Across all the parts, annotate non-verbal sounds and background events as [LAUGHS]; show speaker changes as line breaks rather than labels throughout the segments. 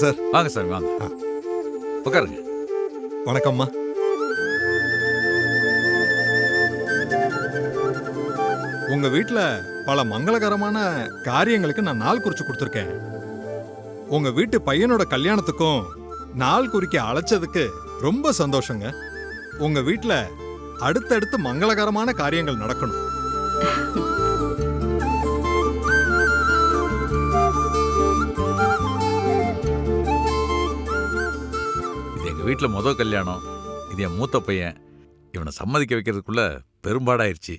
Sir.
வாங்க சாமி வாங்க. உட்காருங்க.
வணக்கம்மா. உங்க வீட்ல பல மங்களகரமான காரியங்களுக்கு நான் நாள் குறிச்சு கொடுத்துருக்கேன். உங்க வீட்டு பையனோட கல்யாணத்துக்கும் நாள் குறிக்க அழைச்சதுக்கு ரொம்ப சந்தோஷங்க. உங்க வீட்ல அடுத்தடுத்து மங்களகரமான காரியங்கள் நடக்கணும். [LAUGHS]
இது எங்க வீட்ல முத கல்யாணம். இது என் மூத்த பையன். இவனை சம்மதிக்க வைக்கிறதுக்குள்ள பெரும்பாடாயிருச்சு.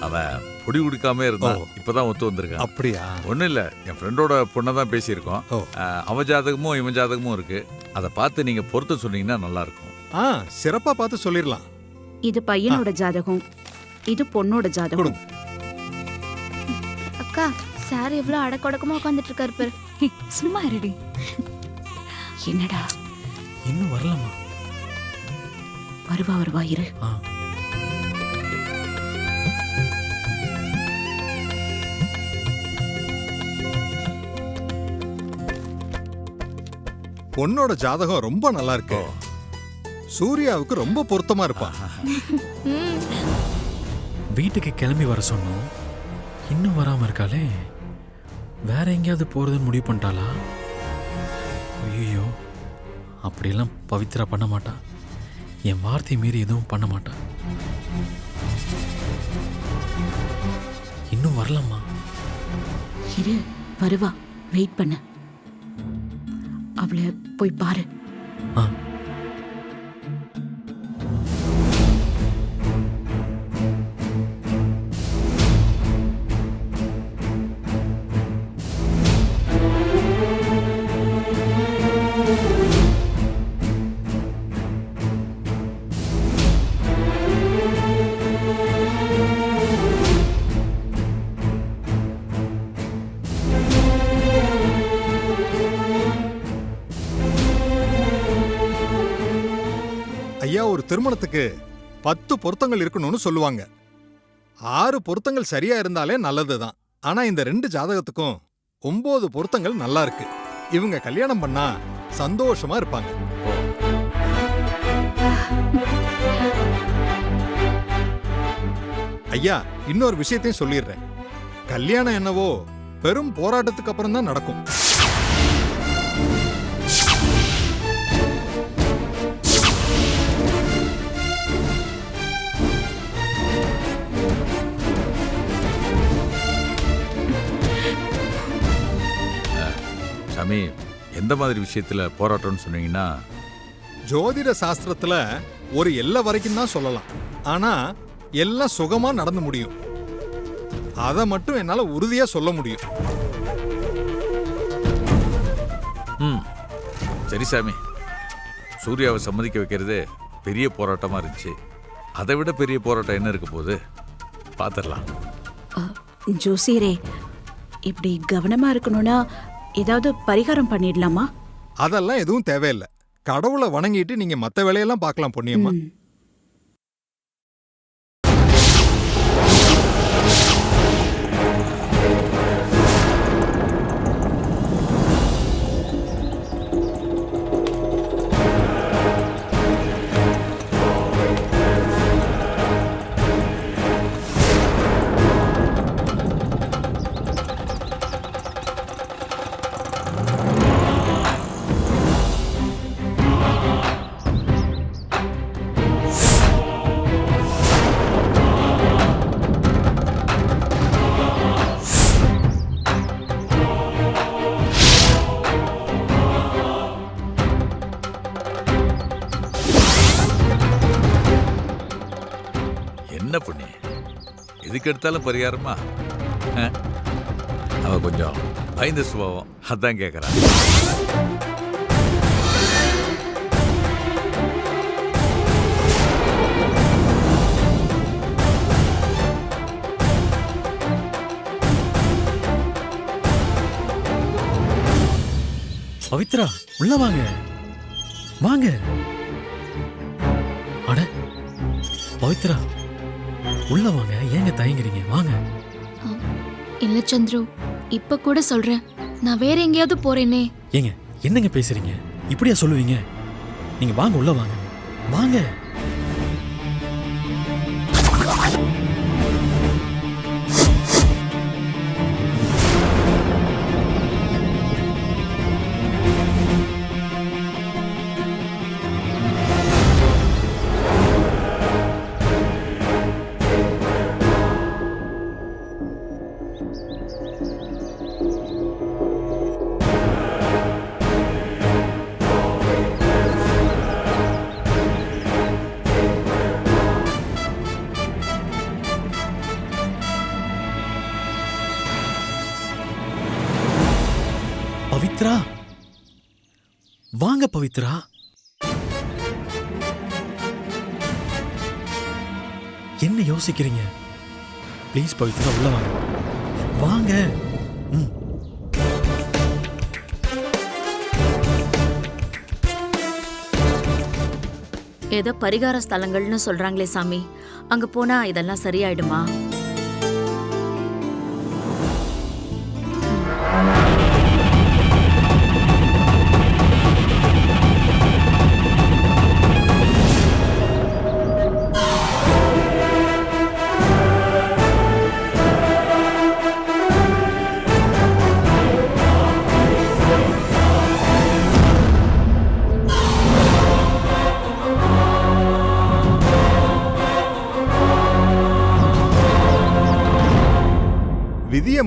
அவன் பொடி குடிக்காம இருந்தான். இப்பதான் ஒத்து வந்திருக்கான்.
அப்படியா?
ஒன்றும் இல்லை. என் ஃப்ரெண்டோட பொண்ணை தான் பேசியிருக்கோம்.
ஓ.
அஹ், அவ ஜாதகமும் இவன் ஜாதகமும் இருக்கு. அதை பார்த்து நீங்க பொருத்த சொன்னீங்கன்னா நல்லா இருக்கும்
ஆ சிறப்பா பார்த்து சொல்லிடலாம்.
இது பையனோட ஜாதகம். இது பொண்ணோட ஜாதகம்.
அக்கா சார் எவ்வளவு அடக்கொடக்கமா உட்காந்துட்டு இருக்காரு பாரு.
சும்மா இருடி. என்னடா?
இன்னும் வரலம்மா
வருவா வருவா இரு.
ஆ.
பொண்ணோட ஜாதகம் ரொம்ப நல்லா இருக்கு. சூர்யாவுக்கு ரொம்ப பொருத்தமா இருப்பான்
வீட்டுக்கு கிளம்பி வர சொன்னோம். இன்னும் வராம இருக்காளே. வேற எங்கேயாவது போறதுன்னு முடிவு பண்ணிட்டாளா? ஐயோ அப்படியெல்லாம் பவித்ரா பண்ண மாட்டா. என் வார்த்தை மீறி எதுவும் பண்ண மாட்டா. இன்னும் வரலம்மா
இரு வருவா. வெயிட் பண்ணு. அவளை போய் பாரு.
ஆ.
திருமணத்துக்கு பத்து பொருத்தங்கள் இருக்கணும்னு சொல்லுவாங்க. ஆறு பொருத்தங்கள் சரியா இருந்தாலே நல்லதுதான். ஆனா இந்த ரெண்டு ஜாதகத்துக்கும் ஒன்பது பொருத்தங்கள் நல்லா இருக்கு. இவங்க கல்யாணம் பண்ணா சந்தோஷமா இருப்பாங்க. ஐயா இன்னொரு விஷயத்தையும் சொல்லிடுறேன். கல்யாணம் என்னவோ பெரும் போராட்டத்துக்கு அப்புறம் தான் நடக்கும்.
சாமி எந்த மாதிரி விஷயத்துல போராட்டம்னு சொன்னீங்கன்னா
ஜோதிட சாஸ்திரத்துல ஒரு எல்லை வரைக்கும் தான் சொல்லலாம். ஆனா எல்லாம் சுகமா நடந்து முடியும். அதை மட்டும் என்னால உறுதியா சொல்ல முடியும்.
ம். சரி சாமி. சூர்யாவை சம்மதிக்க வைக்கிறது பெரிய போராட்டமா இருந்துச்சு. அதை விட பெரிய போராட்டம் என்ன இருக்க போகுது? பார்த்துடலாம்
ஜோசியரே இப்படி கவனமா இருக்கணும்னா ஏதாவது பரிகாரம் பண்ணிடலாமா?
அதெல்லாம் எதுவும் தேவையில்லை. கடவுளை வணங்கிட்டு நீங்க மத்த வேலையெல்லாம் பார்க்கலாம் பொன்னியம்மா.
எதுக்கு எடுத்தாலும் பரிகாரமா? அவ கொஞ்சம் பயந்த சுபாவம். அதான் கேட்குறான்
பவித்ரா உள்ள வாங்க. வாங்க. அட பவித்ரா. உள்ள வாங்க. ஏங்க தயங்குறீங்க? வாங்க.
இல்ல சந்துரு இப்ப கூட சொல்றேன். நான் வேற எங்கேயாவது போறேனே.
ஏங்க என்னங்க பேசுறீங்க? இப்படியா சொல்லுவீங்க? நீங்க வாங்க உள்ள வாங்க. வாங்க. பவித்ரா? என்ன யோசிக்கிறீங்க? ப்ளீஸ் பவித்ரா உள்ள வாங்க. வாங்க. ம்.
ஏதோ பரிகார ஸ்தலங்கள்னு சொல்றாங்களே சாமி. அங்க போனா இதெல்லாம் சரியாயிடுமா?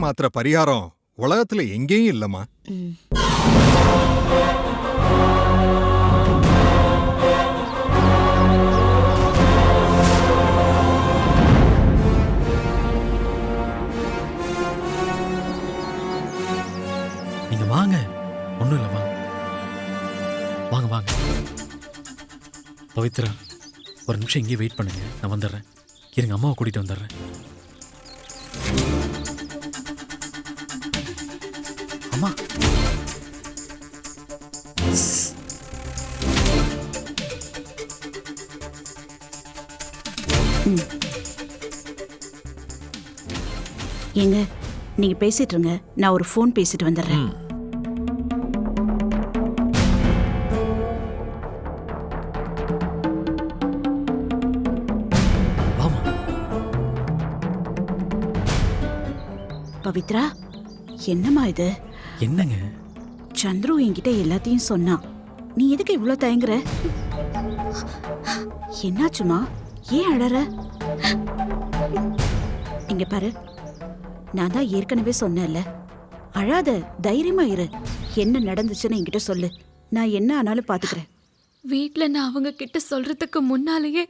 மாத்திர பரிகாரம் உலகத்துல எங்கேயும் இல்லம்மா.
நீங்க வாங்க. ஒன்றும் இல்லை வாங்க வாங்க வாங்க. பவித்ரா ஒரு நிமிஷம் இங்கேயே வெயிட் பண்ணுங்க. நான் வந்துடுறேன். இருங்க அம்மாவை கூட்டிட்டு வந்துடுறேன். அம்மா.
ஏங்க நீங்க பேசிட்டு இருங்க. நான் ஒரு ஃபோன் பேசிட்டு வந்துடுறேன். பவித்ரா என்னம்மா இது?
என்னங்க?
சந்துரு என்கிட்ட எல்லாத்தையும் சொன்னான் நீ எதுக்கு இவ்ளோ தயங்குற? என்னாச்சுமா? ஏன் அழற? இங்க பாரு. நான் தான் ஏற்கனவே சொன்னேன்ல. அழாத தைரியமா இரு. என்ன நடந்துச்சுன்னு என்கிட்ட சொல்லு. நான் என்ன ஆனாலும் பாத்துக்கிறேன்.
வீட்ல நான் அவங்க கிட்ட சொல்றதுக்கு முன்னாலேயே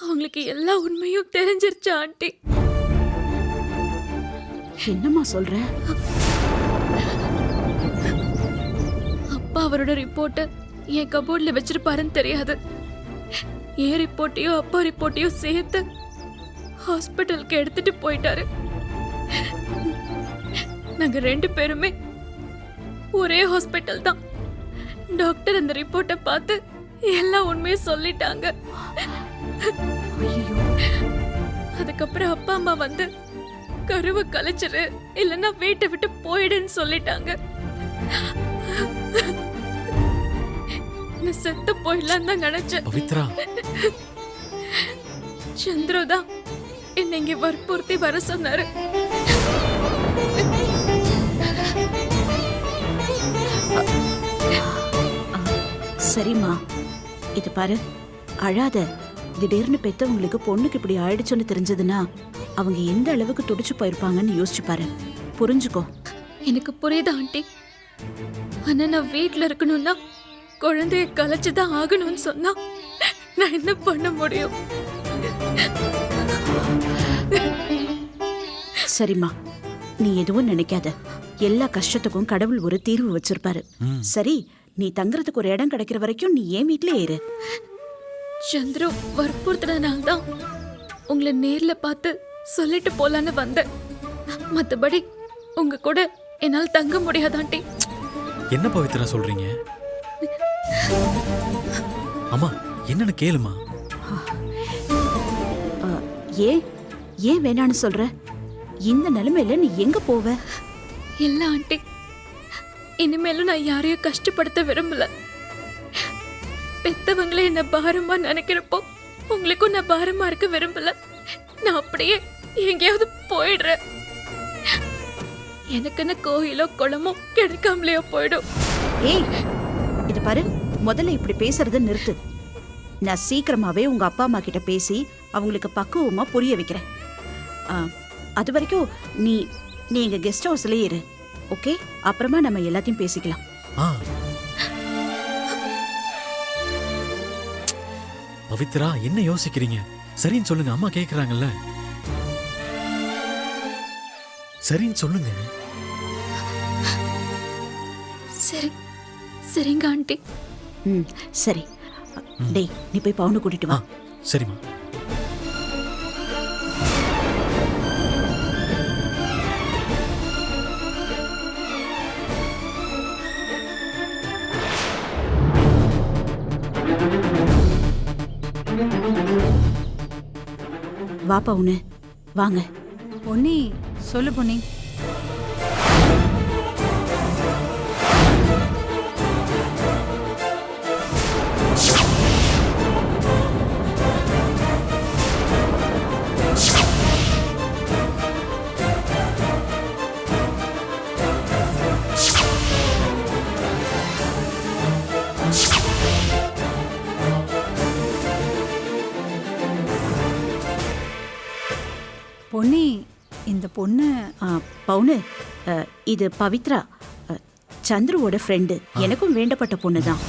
அவங்களுக்கு எல்லா உண்மையும் தெரிஞ்சிருச்சு ஆண்டி.
என்னம்மா சொல்ற?
அவரோட ரிப்போர்ட்டை என் கபோர்ட்ல வச்சிருப்பாருன்னு தெரியாது. என் ரிப்போர்ட்டையும் அப்பா ரிப்போர்ட்டையும் சேர்த்து ஹாஸ்பிட்டலுக்கு எடுத்துட்டு போயிட்டாரு. நாங்க ரெண்டு பேருமே ஒரே ஹாஸ்பிட்டல் தான். டாக்டர் அந்த ரிப்போர்ட்டை பார்த்து எல்லா உண்மையும் சொல்லிட்டாங்க. அதுக்கப்புறம் அப்பா அம்மா வந்து கருவை கலைச்சிரு இல்லைன்னா வீட்டை விட்டு போயிடுன்னு சொல்லிட்டாங்க. நான் செத்து போயிடலாம் தான் நினைச்சேன்.
பவித்ரா.
சந்திரு தான் என்னை இங்க வற்புறுத்தி வர சொன்னாரு.
சரிம்மா. இது பாரு அழாத. திடீர்னு பெத்தவங்களுக்கு பொண்ணுக்கு இப்படி ஆயிடுச்சுன்னு தெரிஞ்சதுன்னா அவங்க எந்த அளவுக்கு துடிச்சு போயிருப்பாங்கன்னு யோசிச்சு பாரு. புரிஞ்சுக்கோ.
எனக்கு புரியுது ஆண்டி. ஆனா நான் வீட்ல இருக்கணும்னா குழந்தைய கலைச்சு தான் ஆகணும்னு சொன்னா நான் என்ன பண்ண முடியும்?
சரிம்மா. நீ எதுவும் நினைக்காத. எல்லா கஷ்டத்துக்கும் கடவுள் ஒரு தீர்வு வச்சிருப்பாரு. சரி நீ தங்குறதுக்கு ஒரு இடம் கிடைக்கிற வரைக்கும் நீ ஏன் வீட்லயே இரு.
சந்திரு வற்புறுத்தினால தான் உங்களை நேர்ல பார்த்து சொல்லிட்டு போலான்னு வந்தேன். மத்தபடி உங்க கூட என்னால் தங்க முடியாதாண்டி.
என்ன பவித்ரா சொல்றீங்க? அம்மா என்னன்னு கேளுமா.
ஏன் ஏன் வேணான்னு சொல்ற? இந்த நிலைமையில நீ எங்க போவ?
இல்ல ஆண்டி. இனிமேலும் நான் யாரையும் கஷ்டப்படுத்த விரும்பல. பெத்தவங்களே என்ன பாரமா நினைக்கிறப்போ உங்களுக்கும் நான் பாரமா இருக்க விரும்பல. நான் அப்படியே எங்கேயாவது போயிடுறேன். எனக்குன்னு கோயிலோ குளமோ கிடைக்காமலேயோ போயிடும்.
ஏய் இது பாரு. முதல்ல இப்படி பேசுறத நிறுத்து. நான் சீக்கிரமாவே உங்க அப்பா அம்மா கிட்ட பேசி அவங்களுக்கு பக்குவமா புரிய வைக்கிறேன். அது வரைக்கும் நீ நீ எங்க கெஸ்ட் ஹவுஸ்லயே இரு ஓகே அப்புறமா நம்ம எல்லாத்தையும் பேசிக்கலாம்.
பவித்ரா என்ன யோசிக்கிறீங்க? சரின்னு சொல்லுங்க அம்மா கேக்குறாங்கல்ல. சரின்னு சொல்லுங்க.
சரி சரிங்க ஆண்டி.
ம். சரி. டேய் நீ போய் பவுனை கூட்டிட்டு வா.
சரிம்மா
வா பவுனு. வாங்க.
பொன்னி சொல்லு பொன்னி. பொண்ணு
பவுனு இது பவித்ரா. சந்துருவோட ஃப்ரெண்டு எனக்கும் வேண்டப்பட்ட பொண்ணு தான்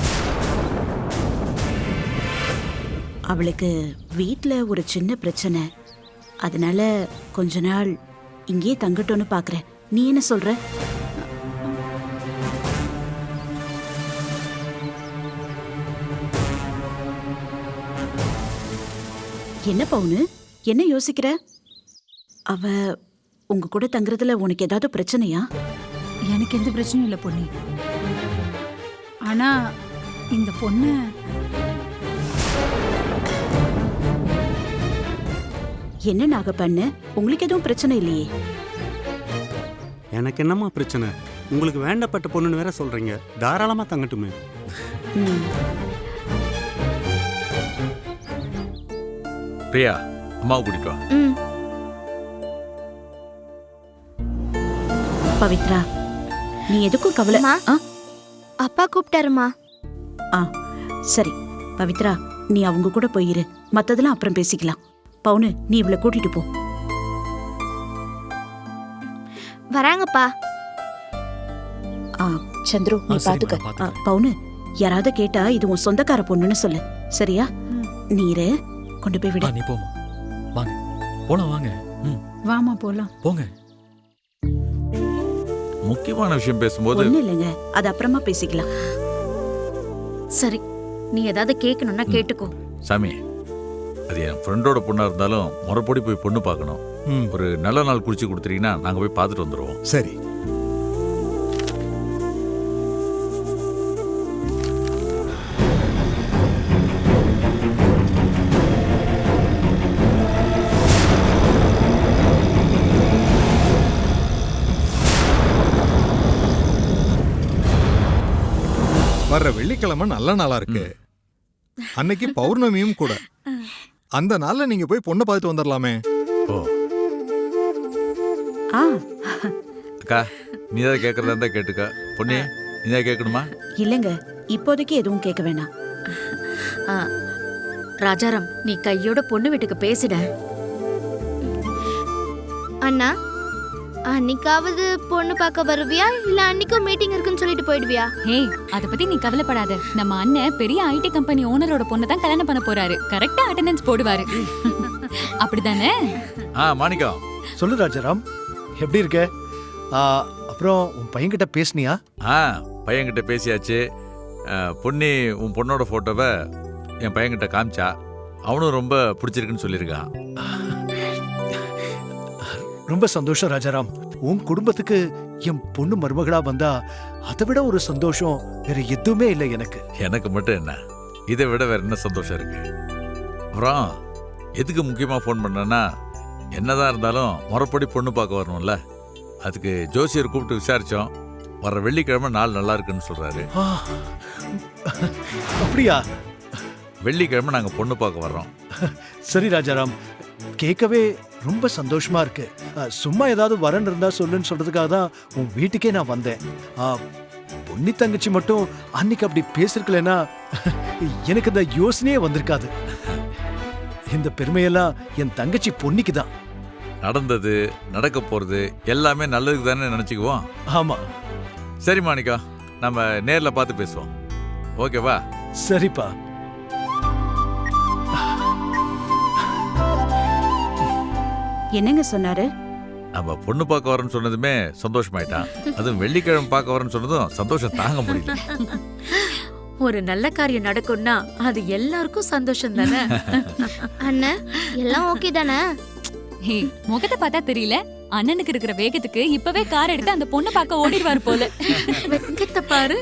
அவளுக்கு வீட்டில் ஒரு சின்ன பிரச்சனை. அதனால கொஞ்ச நாள் இங்கேயே தங்கட்டும்னு பார்க்குறேன் நீ என்ன சொல்ற? என்ன பவுனு? என்ன யோசிக்கிற? அவ உங்க கூட தங்குறதுல உனக்கு ஏதாவது பிரச்சனையா?
எனக்கு எந்த பிரச்சனையும் இல்லை பொன்னி. ஆனா இந்த பொண்ணு
என்ன நாக பண்ண உங்களுக்கு எதுவும் பிரச்சனை இல்லையே?
எனக்கு என்னம்மா பிரச்சனை? உங்களுக்கு வேண்டப்பட்ட பொண்ணுன்னு வேற சொல்றீங்க. தாராளமா தங்கட்டுமே.
ம்,
பிரியா அம்மாவை கூட்டிட்டு வா.
ம்.
பவித்ரா. நீ எதுக்கும் கவலை
அம்மா.
ஆ?
அப்பா கூப்பிட்டாருமா
ஆ சரி. பவித்ரா நீ அவங்க கூட போயிரு மத்ததெல்லாம் அப்புறம் பேசிக்கலாம். பவுனு நீ இவளை கூட்டிட்டு போ.
வராங்கப்பா.
ஆ சந்துரு நீ
ஆ,
பாத்துக்க. ஆ, பவுனு யாராவது கேட்டா இது உன் சொந்தக்கார பொண்ணுன்னு சொல்லு. சரியா. நீரு கொண்டு போய்
ஆ
விடு
நீ போமா வாங்க. போலாம் வாங்க. ம்.
வாமா போலாம்.
போங்க.
முக்கியமான விஷயம் பேசும்போது
ஒண்ணு இல்லைங்க. அது அப்புறமா பேசிக்கலாம்.
சரி. நீ ஏதாவது கேட்கணும்னா கேட்டுக்கோ.
சாமி அது என் ஃப்ரெண்டோட பொண்ணா இருந்தாலும் முறைப்படி போய் பொண்ணு பார்க்கணும். ஒரு நல்ல நாள் குறிச்சு கொடுத்துட்டீங்கன்னா நாங்க போய் பார்த்துட்டு வந்துருவோம்.
சரி. வர்ற வெள்ளிக்கிழமை நல்ல நாளா இருக்கு. அன்னைக்கு பௌர்ணமியும் கூட. அந்த நாள்ல நீங்க போய் பொண்ணை பார்த்துட்டு வந்துடலாமே
ஓ
ஆ.
அக்கா நீ ஏதாவது கேட்கறதா இருந்தா கேட்டுக்க. பொண்ணு நீ ஏதாவது கேட்கணுமா?
இல்லைங்க இப்போதைக்கு எதுவும் கேட்க வேணாம்.
ஆ, ராஜாராம் நீ கையோட பொண்ணு வீட்டுக்கு பேசிட.
அண்ணா அன்னைக்காவது பொண்ணு பார்க்க வருவியா? இல்ல அன்னைக்கும் மீட்டிங் இருக்குன்னு சொல்லிட்டு போயிடுவியா?
ஏய் அத பத்தி நீ கவலைப்படாத. நம்ம அண்ணன் பெரிய ஐடி கம்பெனி ஓனரோட பொண்ணை தான் கல்யாணம் பண்ண போறாரு. கரெக்டா அட்டெண்டன்ஸ் போடுவாரு. [LAUGHS] அப்படிதானே?
ஆ மாணிக்கம்
சொல்லு ராஜாராம். எப்படி இருக்க? ஆ, அப்புறம் உன் பையன்கிட்ட பேசுனியா?
ஆ பையன்கிட்ட பேசியாச்சு. ஆ, பொன்னி உன் பொண்ணோட ஃபோட்டோவை என் பையன்கிட்ட காமிச்சா. அவனும் ரொம்ப பிடிச்சிருக்குன்னு சொல்லியிருக்கான்.
ரொம்ப சந்தோஷம் ராஜாராம். உன் குடும்பத்துக்கு என் பொண்ணு மருமகளா வந்தா அதை விட ஒரு சந்தோஷம் வேற எதுவுமே இல்லை எனக்கு.
எனக்கு மட்டும் என்ன? இதை விட வேற என்ன சந்தோஷம் இருக்கு? அப்புறம் எதுக்கு முக்கியமாக ஃபோன் பண்ணேன்னா என்னதான் இருந்தாலும் முறைப்படி பொண்ணு பார்க்க வரணும்ல. அதுக்கு ஜோசியர் கூப்பிட்டு விசாரித்தோம் வர வெள்ளிக்கிழமை நாள் நல்லா இருக்குன்னு சொல்றாரு.
ஆ, அப்படியா?
வெள்ளிக்கிழமை நாங்க பொண்ணு பார்க்க வர்றோம்.
சரி ராஜாராம். கேட்கவே ரொம்ப சந்தோஷமா இருக்கு. சும்மா ஏதாவது வரன் இருந்தா சொல்லுன்னு சொல்றதுக்காக தான் உன் வீட்டுக்கே நான் வந்தேன். பொன்னி தங்கச்சி மட்டும் அன்னைக்கு அப்படி பேசிருக்கலன்னா எனக்கு இந்த யோசனையே வந்திருக்காது. இந்த பெருமையெல்லாம் என் தங்கச்சி பொன்னிக்கு தான்.
நடந்தது நடக்க போறது எல்லாமே நல்லதுக்கு தானே நினைச்சுக்குவோம்?
ஆமா.
சரி மாணிக்கா நம்ம நேர்ல பார்த்து பேசுவோம். ஓகேவா?
சரிப்பா.
என்னங்க சொன்னாரு?
நம்ம பொண்ணு பார்க்க வரேன்னு சொன்னதுமே சந்தோஷமாயிட்டான் அதுவும் வெள்ளிக்கிழமை பார்க்க வரேன்னு சொன்னதும் சந்தோஷம் தாங்க முடியல.
ஒரு நல்ல காரியம் நடக்கும்னா அது எல்லாருக்கும் சந்தோஷம் தானே
அண்ணன் எல்லாம் ஓகே தானே?
ஹே முகத்தை பார்த்தா தெரியல. அண்ணனுக்கு இருக்கிற வேகத்துக்கு இப்பவே கார் எடுத்து அந்த பொண்ணை பார்க்க ஓடிடுவார் போல.
வெக்கத்தை பாரு.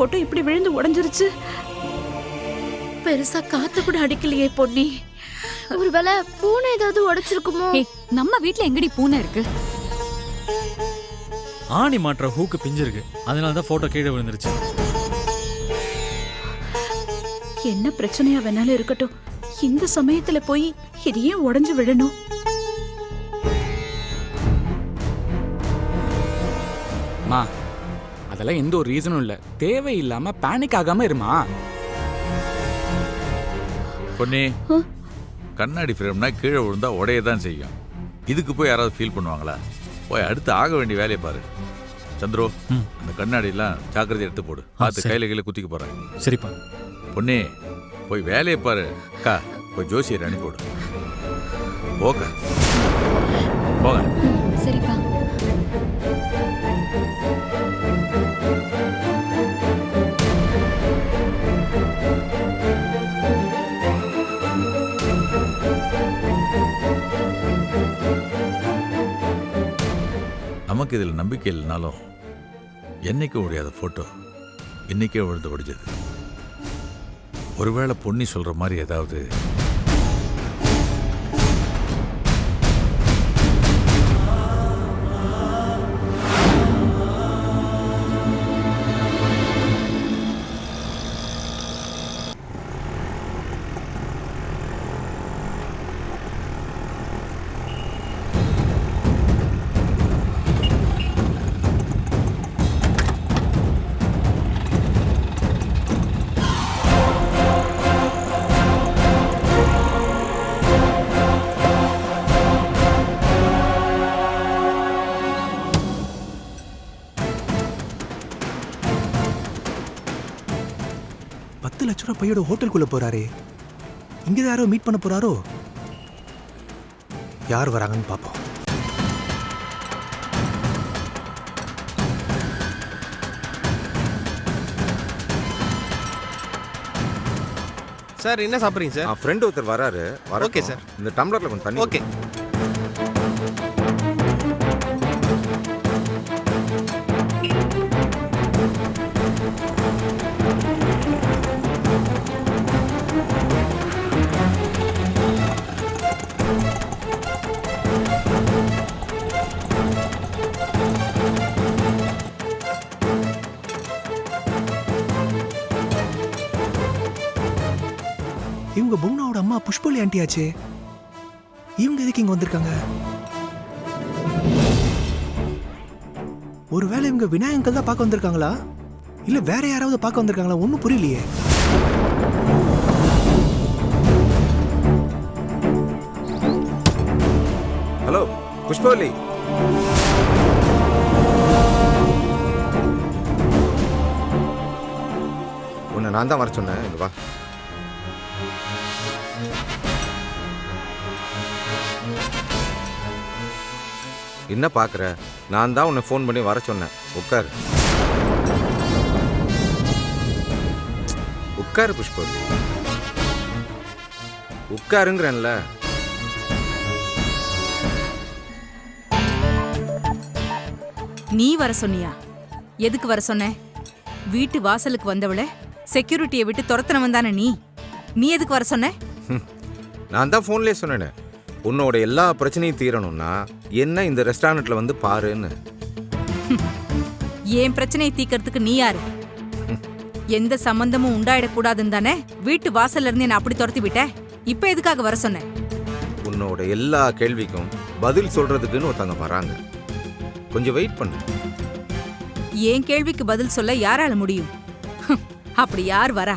நம்ம குடும்ப போட்டோ இப்படி விழுந்து உடைஞ்சிருச்சு.
பெருசா காத்து கூட அடிக்கலையே பொன்னி.
ஒருவேளை பூனை ஏதாவது உடைச்சிருக்குமோ?
நம்ம வீட்ல எங்கடி பூனை இருக்கு?
ஆணி மாற்ற ஹூக்கு பிஞ்சிருக்கு. அதனால தான் போட்டோ கீழே விழுந்துருச்சு.
என்ன பிரச்சனையா வேணாலும் இருக்கட்டும். இந்த சமயத்துல போய் இது ஏன் உடைஞ்சு விழணும்
மா அதெல்லாம் எந்த ஒரு ரீசனும் இல்ல. தேவையில்லாம பேனிக் ஆகாம இருமா?
பொன்னி கண்ணாடி ஃப்ரேம்னா கீழே விழுந்தா உடைய தான் செய்யும். இதுக்கு போய் யாராவது ஃபீல் பண்ணுவாங்களா? போய் அடுத்து ஆக வேண்டிய வேலையை பாரு. சந்திரு. அந்த கண்ணாடியெல்லாம் ஜாக்கிரதை எடுத்து போடு. பார்த்து. கையில கையில குத்திக்க போறேன்
சரிப்பா.
பொன்னி போய் வேலையை பாரு. அக்கா போய் ஜோசியர் அனுப்பி போடு போக போங்க.
சரிப்பா.
நமக்கு இதில் நம்பிக்கை இல்லைனாலும் என்னைக்கு ஒழியாத ஃபோட்டோ இன்றைக்கே உழுந்து ஒடிஞ்சது. ஒருவேளை பொன்னி சொல்ற மாதிரி ஏதாவது
ரூபாய் பையோட ஹோட்டலுக்குள்ள போறாரே. இங்க யாரோ மீட் பண்ண போறாரோ? யார் வராங்கன்னு பார்ப்போம்.
சார் என்ன சாப்பிட்றீங்க சார்?
ஃப்ரெண்ட் ஒருத்தர் வராரு.
Okay sir.
இந்த டம்ளர்ல கொஞ்சம் தண்ணி
ஓகே. புஷ்பலி ஆண்டியாச்சே. இவங்க எதுக்கு இங்க வந்திருக்காங்க? ஒருவேளை இவங்க விநாயகங்கள் தான் பார்க்க வந்திருக்காங்களா? இல்ல வேற யாராவது பார்க்க வந்திருக்காங்களா? ஒன்றும் புரியலையே.
ஹலோ புஷ்பவல்லி உன்னை நான் தான் வர சொன்னேன் வா. என்ன பார்க்குற நான் தான் உன்னை ஃபோன் பண்ணி வர சொன்னேன். உட்காரு. உட்காரு புஷ்பவல்லி உட்காருங்கிறேன்ல.
நீ வர சொன்னியா? எதுக்கு வர சொன்ன? வீட்டு வாசலுக்கு வந்தவள செக்யூரிட்டியை விட்டு துரத்துனவன் தானே நீ. நீ எதுக்கு வர சொன்ன?
நான் தான் ஃபோன்லேயே சொன்னேனே. உன்னோட எல்லா பிரச்சனையும் தீரணும்னா என்ன இந்த ரெஸ்டாரண்ட்ல வந்து பாருன்னு. [LAUGHS]
என் பிரச்சனையை தீக்கிறதுக்கு நீ யாரு? எந்த சம்பந்தமும் உண்டாயிடக்கூடாதுன்னு தானே? வீட்டு வாசல்ல இருந்து என்ன அப்படி துரத்தி விட்ட? இப்ப எதுக்காக வர சொன்ன?
உன்னோட எல்லா கேள்விக்கும் பதில் சொல்றதுக்குன்னு ஒருத்தங்க வராங்க. கொஞ்சம் வெயிட் பண்ணு.
என் கேள்விக்கு பதில் சொல்ல யாரால முடியும்? [LAUGHS] அப்படி யார் வரா?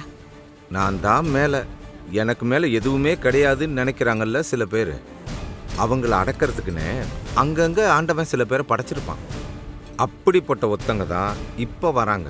நான் தான் மேல. எனக்கு மேல எதுவுமே கிடையாதுன்னு நினைக்கிறாங்கல்ல சில பேர். அவங்கள அடக்கிறதுக்குன்னு அங்கங்கே ஆண்டவன் சில பேரை படைச்சிருப்பான். அப்படிப்பட்ட ஒத்தங்க தான் இப்போ வராங்க.